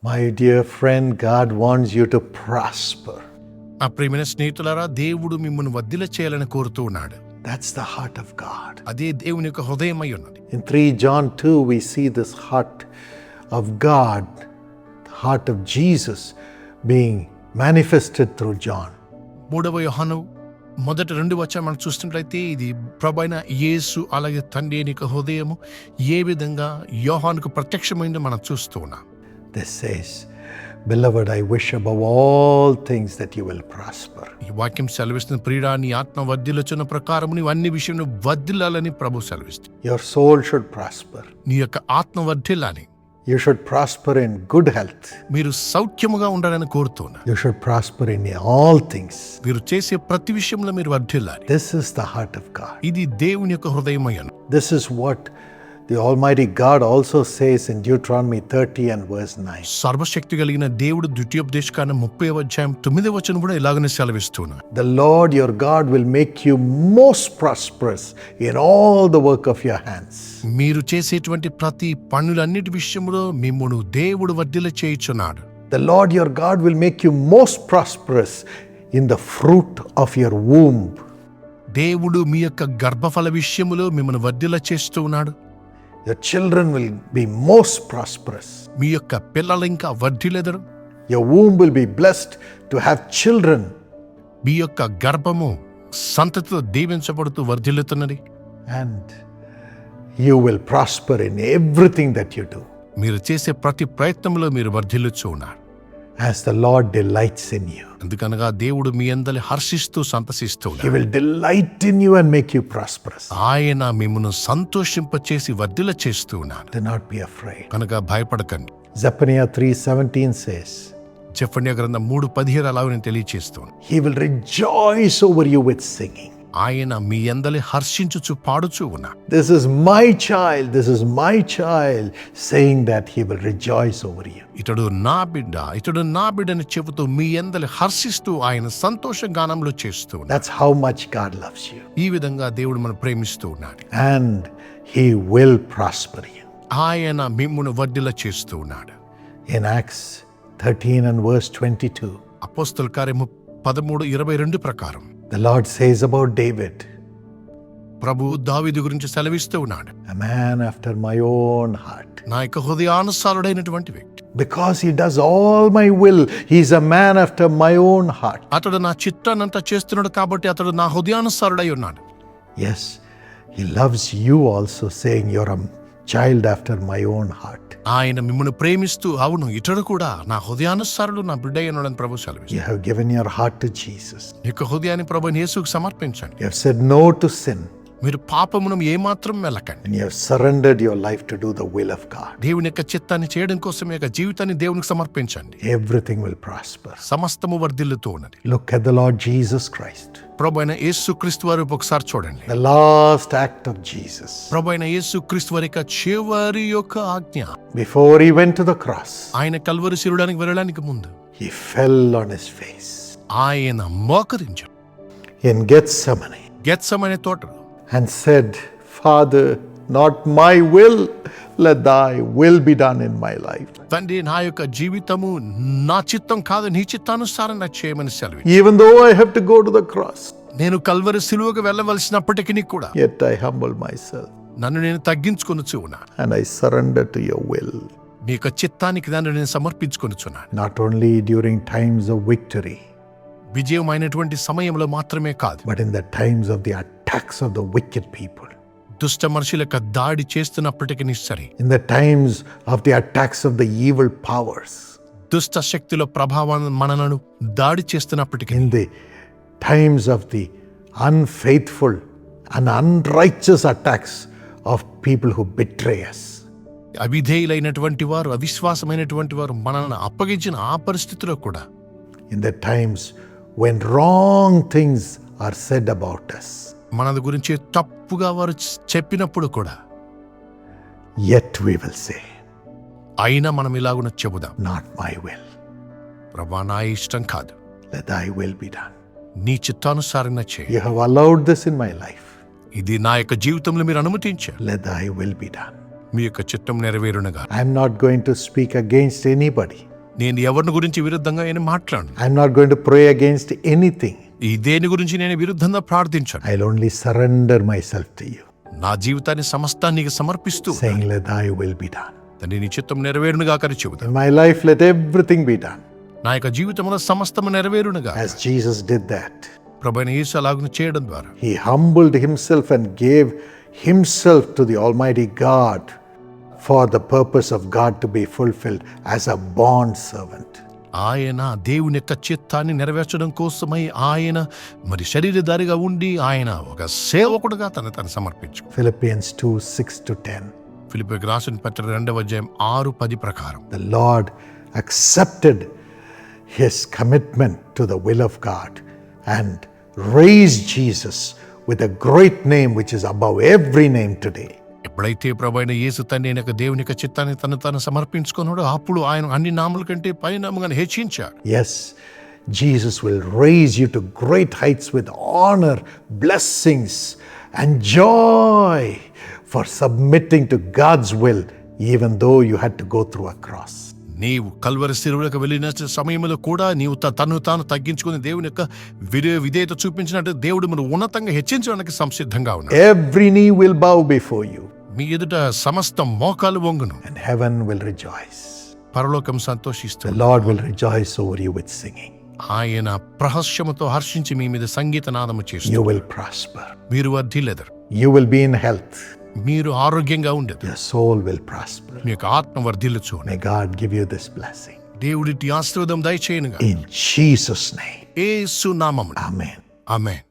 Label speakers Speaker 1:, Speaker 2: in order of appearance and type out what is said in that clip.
Speaker 1: My dear friend, God wants you to prosper.
Speaker 2: నా ప్రియమైన స్నేహితులారా దేవుడు మిమ్మల్ని వర్ధిల చేయాలని కోరుతూ ఉన్నాడు
Speaker 1: That's the heart of God.
Speaker 2: అదే దేవుని యొక్క హృదయమై ఉన్నది
Speaker 1: In 3 John 2, we see this heart of God, the heart of Jesus, being manifested through John.
Speaker 2: మూడవ యోహాను మొదటి రెండు వచ్చా మనం చూస్తున్నట్లయితే ఇది ప్రభైన యేసు అలాగే తండ్రి అయిన యొక్క హృదయము ఏ విధంగా యోహానుకు ప్రత్యక్షమైందో మనం చూస్తూ ఉన్నాం
Speaker 1: This says, Beloved, I wish above all things that you will prosper.
Speaker 2: ఈ వాక్యం సెలవిస్తున్న ప్రియుడా నీ ఆత్మ వర్ధిల్లుచున్న ప్రకారం నీవు అన్ని విషయంలో వర్ధిల్లాలని ప్రభు సెలవిస్తుంది
Speaker 1: Your soul should prosper.
Speaker 2: నీ యొక్క ఆత్మ వర్ధిల్లాలి
Speaker 1: You should prosper in good health.
Speaker 2: మీరు సౌఖ్యముగా ఉండాలని కోరుతున్నా
Speaker 1: You should prosper in all things.
Speaker 2: మీరు చేసే ప్రతి విషయంలో మీరు వర్ధిల్లాలి
Speaker 1: This is the heart of God.
Speaker 2: ఇది దేవుని యొక్క హృదయమయ్యను
Speaker 1: This is what the Almighty God also says in Deuteronomy 30 and verse 9.
Speaker 2: సర్వశక్తి కలిగిన దేవుడు ద్వితీయోపదేశకాన్ని ముప్పై అధ్యాయం తొమ్మిది వచనం కూడా ఇలాగనే సెలవిస్తున్నా
Speaker 1: The Lord your God will make you most prosperous in all the work of your hands.
Speaker 2: మీరు చేసేటువంటి ప్రతి పనులన్నిటి విషయంలో మిమ్మును దేవుడు వర్ధిల చేయుచున్నాడు
Speaker 1: The Lord your God will make you most prosperous in the fruit of your womb.
Speaker 2: దేవుడు మీ యొక్క గర్భఫల విషయములో మిమ్మల్ని వర్ధిల చేస్తూ ఉన్నాడు
Speaker 1: your children will be most prosperous
Speaker 2: మీ యొక్క పిల్లలు ఇంకా వర్ధిలేదరు
Speaker 1: your womb will be blessed to have children
Speaker 2: మీ యొక్క గర్భము సంతతితో దీవించబడుతూ వర్ధిల్లుతున్నది.
Speaker 1: And you will prosper in everything that you do
Speaker 2: మీరు చేసే ప్రతి ప్రయత్నంలో మీరు వర్ధిల్లుచూ ఉన్నారు.
Speaker 1: as the Lord delights in you.
Speaker 2: ఎందుకనగా దేవుడు మీ అందరి హర్షిస్తూ సంతసిస్తూ
Speaker 1: He
Speaker 2: ఉన్నారు
Speaker 1: will delight in you and make you prosperous.
Speaker 2: ఆయన మిమ్మల్ని సంతోషింపచేసి వర్ధిల చేస్తూ ఉన్నారు
Speaker 1: Do not be afraid.
Speaker 2: కనుక భయపడకండి
Speaker 1: Zephaniah 3:17 says,
Speaker 2: జఫన్య గ్రంథం మూడు పదిహేడు అలాగే నేను తెలియచేస్తాను
Speaker 1: He will rejoice over you with singing.
Speaker 2: ఆయన మీ అందరి హర్షించుచు పాడుచూ ఉన్నా
Speaker 1: This is my child, this is my child, saying that he will rejoice over you.
Speaker 2: ఇతడు నా బిడ్డ ఇతడు నా బిడ్డని చెబుతూ మీ అందరి హర్షిస్తూ ఆయన సంతోష గానంలో చేస్తూ
Speaker 1: That's how much God loves you.
Speaker 2: ఈ విధంగా దేవుడు మనం ప్రేమిస్తూ ఉన్నాడు
Speaker 1: And he will prosper you.
Speaker 2: ఆయన మిమ్మును వర్ధిల చేస్తూ ఉన్నాడు
Speaker 1: In Acts 13 and verse 22,
Speaker 2: అపోస్తల కార్యము పదమూడు ఇరవై రెండు ప్రకారం
Speaker 1: the Lord says about David,
Speaker 2: ప్రభు దావీదు గురించి సెలవిస్తూ ఉన్నాడు
Speaker 1: a man after my own heart.
Speaker 2: నా యొక్క హృదయానుసారుడైనటువంటి వ్యక్తి
Speaker 1: Because he does all my will, he's a man after my own heart.
Speaker 2: అతడు నా చిత్తాన్నంతా చేస్తున్నాడు కాబట్టి అతడు నా హృదయానుసారుడై ఉన్నాడు
Speaker 1: Yes, he loves you also, saying, You're a child after my own heart.
Speaker 2: ఆయన మిమ్మల్ని ప్రేమిస్తూ అవును ఇతడు కూడా నా హృదయానుసారుడు నా బిడ్డ ఉన్నాడని ప్రభు సెలవిస్తాడు
Speaker 1: You have given your heart to Jesus.
Speaker 2: నీ యొక్క హృదయాన్ని ప్రభు యేసుకు సమర్పించండి
Speaker 1: You have said no to sin.
Speaker 2: మీరు పాపమును ఏమాత్రం వెళ్ళకండి
Speaker 1: life to the will of
Speaker 2: దేవుని యొక్క చిత్తాన్ని చేయడం కోసం యొక్క జీవితాన్ని దేవునికి సమర్పించండి.
Speaker 1: ఎవ్రీథింగ్ విల్ ప్రాస్పర్
Speaker 2: సమస్తము వర్ధిల్లుతూ ఉన్నది.
Speaker 1: Look at the Lord Jesus Christ
Speaker 2: ప్రభువైన యేసు క్రీస్తు వారి ఒకసారి చూడండి.
Speaker 1: The last act of Jesus
Speaker 2: ప్రభువైన యేసు క్రీస్తు వారి యొక్క చివరి యొక్క ఆజ్ఞ.
Speaker 1: Before he went to the cross
Speaker 2: ఆయన కల్వరి శిరుడానికి వెళ్ళడానికి ముందు
Speaker 1: he fell on his face
Speaker 2: ఆయన మోకరించాడు.
Speaker 1: ఇన్ గెత్సమనే
Speaker 2: గెత్సమనే తోటలో
Speaker 1: and said, Father, not my will, let thy will be done in my life.
Speaker 2: తండ్రి నా యొక్క జీవితము నా చిత్తం కాదు నీ చిత్తానుసారం నాకు చేయమని సెలవు
Speaker 1: Even though I have to go to the cross,
Speaker 2: నేను కల్వరి సిలువకు వెళ్ళవలసినప్పటికీ కూడా
Speaker 1: yet I humble myself
Speaker 2: నన్ను నేను తగ్గించుకొని ఉన్నా
Speaker 1: and I surrender to your will.
Speaker 2: నీ యొక్క చిత్తానికి నన్ను నేను సమర్పించుకొనుచున్నాను
Speaker 1: Not only during times of victory,
Speaker 2: విజయమైనటువంటి సమయంలో మాత్రమే కాదు.
Speaker 1: But in the times of the attacks of the wicked people
Speaker 2: దుష్ట మనుషులకు దాడి చేస్తున్నప్పటికీ సరే.
Speaker 1: In the times of the attacks of the evil powers
Speaker 2: దుష్ట శక్తుల ప్రభావం మనలను దాడి చేస్తున్నప్పటికీ.
Speaker 1: In the times of the unfaithful and unrighteous attacks of people who betrays
Speaker 2: అవిధేయులైనటువంటి వారు అవిశ్వాసమైనటువంటి వారు మనల్ని అప్పగించిన ఆ పరిస్థితిలో కూడా.
Speaker 1: In the times when wrong things are said about us,
Speaker 2: మన గురించి తప్పుగా వారు చెప్పినప్పుడు కూడా
Speaker 1: yet we will say,
Speaker 2: అయినా మనం ఇలాగున చెబుదాం
Speaker 1: Not my will,
Speaker 2: ప్రభా నా ఇష్టం కాదు
Speaker 1: let thy will be done.
Speaker 2: నీ చిత్తానుసారంగా చేయి
Speaker 1: You have allowed this in my life,
Speaker 2: ఇది నా యొక్క జీవితంలో మీరు అనుమతించారు
Speaker 1: let thy will be done.
Speaker 2: మీ యొక్క చిత్తం నెరవేరునగా
Speaker 1: I am not going to speak against anybody.
Speaker 2: నేను ఎవరిని గురించి విరుద్ధంగా నేను మాట్లాడు
Speaker 1: I'm not going to pray against anything
Speaker 2: ఈ దేని గురించి నేను విరుద్ధంగా ప్రార్థించాను.
Speaker 1: I only surrender myself to you
Speaker 2: నా జీవితాన్ని సమస్తానికి సమర్పిస్తూ
Speaker 1: saying let I will be done
Speaker 2: దాని నిచ్చితం నెరవేరును గాక అని
Speaker 1: చెబుతా my life let everything be done
Speaker 2: నా యొక్క జీవితంలో సమస్తము నెరవేరును
Speaker 1: గాక యాస్ జీసస్ డిడ్
Speaker 2: దట్ ప్రభువైన యేసు అలాగును చేయడం ద్వారా.
Speaker 1: He humbled himself and gave himself to the almighty God for the purpose of God to be fulfilled as a bond servant.
Speaker 2: ఆయన దేవుని యొక్క చిత్తాన్ని నెరవేర్చడం కోసమై ఆయన మరి శరీరధారిగా ఉండి ఆయన ఒక సేవకుడుగా తను తను సమర్పించు
Speaker 1: Philippians 2 6 to 10.
Speaker 2: ఫిలిపికి రాసిన పత్రిక రెండవ అధ్యాయం ఆరు పది ప్రకారం
Speaker 1: The Lord accepted his commitment to the will of God and raised Jesus with a great name which is above every name today.
Speaker 2: ఎప్పుడైతే ప్రభైన యేసు తండ్రి యొక్క దేవుని యొక్క చిత్తాన్ని తను తను సమర్పించుకున్నాడో అప్పుడు ఆయన అన్ని నామల కంటే పైనాముగా హెచ్చించాడు.
Speaker 1: Yes, Jesus will raise you to great heights with honor, blessings, and joy for submitting to God's will, even though you had to go through a cross.
Speaker 2: నీవు కల్వరి శిరువులకు వెళ్ళిన సమయంలో కూడా నీవు తను తాను తగ్గించుకుని దేవుని యొక్క విధే విధేయత చూపించినట్టు దేవుడు మనం ఉన్నతంగా హెచ్చించడానికి సంసిద్ధంగా ఉన్నాడు.
Speaker 1: Every knee will bow before you,
Speaker 2: మీ ఎదుట సమస్త మోకాలు వంగును
Speaker 1: and heaven will rejoice.
Speaker 2: పరలోకం
Speaker 1: The
Speaker 2: సంతోషిస్తుంది
Speaker 1: Lord will rejoice over you with singing.
Speaker 2: ఆయన ప్రహస్యముతో హర్షించి మీ మీద సంగీత నాదము చేస్తూ
Speaker 1: You will prosper.
Speaker 2: మీరు వర్ధిల్లెదరు
Speaker 1: You will be in health.
Speaker 2: మీరు ఆరోగ్యంగా ఉండదు
Speaker 1: Your soul will prosper.
Speaker 2: మీ యొక్క ఆత్మ వర్ధిల్లుచు
Speaker 1: May God give you this blessing.
Speaker 2: దేవుడిటి ఆశీర్వాదం దయచేయనుగా
Speaker 1: In Jesus' name.
Speaker 2: ఏసు నామమున
Speaker 1: Amen.
Speaker 2: ఆమెన్